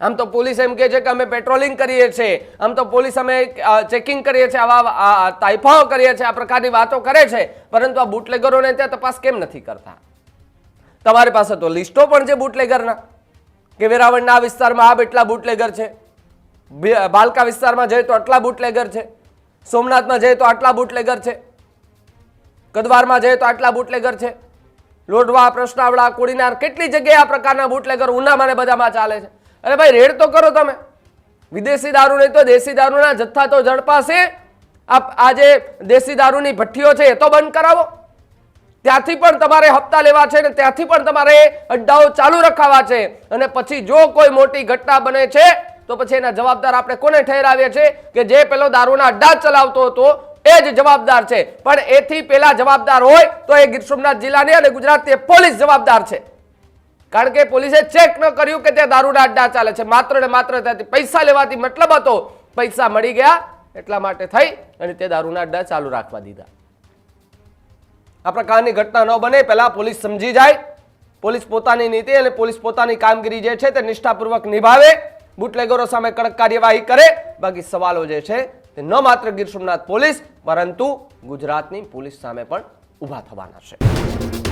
આમ તો પોલીસ એમ કહે છે કે અમે પેટ્રોલિંગ કરીએ છીએ. આમ તો પોલીસ અમે ચેકિંગ કરીએ છીએ. આવા તાઇફાઓ કરીએ છીએ. આ પ્રકારની વાતો કરે છે. પરંતુ આ બુટલેગરોને ત્યાં તપાસ કેમ નથી કરતા? તમારી પાસે તો લિસ્ટો પણ છે બુટલેગરના કે વેરાવળના આ વિસ્તારમાં આ એટલા બુટલેગર છે. બાલકા વિસ્તારમાં જઈએ તો આટલા બુટલેગર છે. સોમનાથમાં જઈએ તો આટલા બુટલેગર છે. કદવારમાં જઈએ તો આટલા બુટલેગર છે. લોઢવા પ્રશ્નાવડા કોડીનાર, કેટલી જગ્યાએ આ પ્રકારના બુટલેગર ઉનામાં ને બધામાં ચાલે છે? અરે ભાઈ, રેડ તો કરો તમે. વિદેશી દારૂ નહીં તો દેશી દારૂના જથ્થા તો ઝડપાશે. આ જે દેશી દારૂની ભઠ્ઠીઓ છે એ તો બંધ કરાવો. ત્યાંથી પણ તમારે હપ્તા લેવા છે ને ત્યાંથી પણ તમારે અડ્ડાઓ ચાલુ રખાવા છે. અને પછી જો કોઈ મોટી ઘટના બને છે, તો પછી એના જવાબદાર આપણે કોને ઠેરાવીએ છીએ કે જે પેલો દારૂના અડ્ડા ચલાવતો હતો એ જ જવાબદાર છે. પણ એથી પેલા જવાબદાર હોય તો એ ગીર સોમનાથ જિલ્લાની અને ગુજરાતની પોલીસ જવાબદાર છે. કારણ કે પોલીસે ચેક ન કર્યું કે ત્યાં દારૂના અડ્ડા ચાલે છે. માત્ર ને માત્ર ત્યાંથી પૈસા લેવાથી મતલબ હતો, પૈસા મળી ગયા, એટલા માટે થઈ અને તે દારૂના અડ્ડા ચાલુ રાખવા દીધા. આ પ્રકારની ઘટના ન બને, પહેલા પોલીસ સમજી જાય. પોલીસ પોતાની નીતિ અને પોલીસ પોતાની કામગીરી જે છે તે નિષ્ઠાપૂર્વક નિભાવે. બુટલેગરો સામે કડક કાર્યવાહી કરે. બાકી સવાલો જે છે તે ન માત્ર ગીર સોમનાથ પોલીસ, પરંતુ ગુજરાતની પોલીસ સામે પણ ઊભા થવાના છે.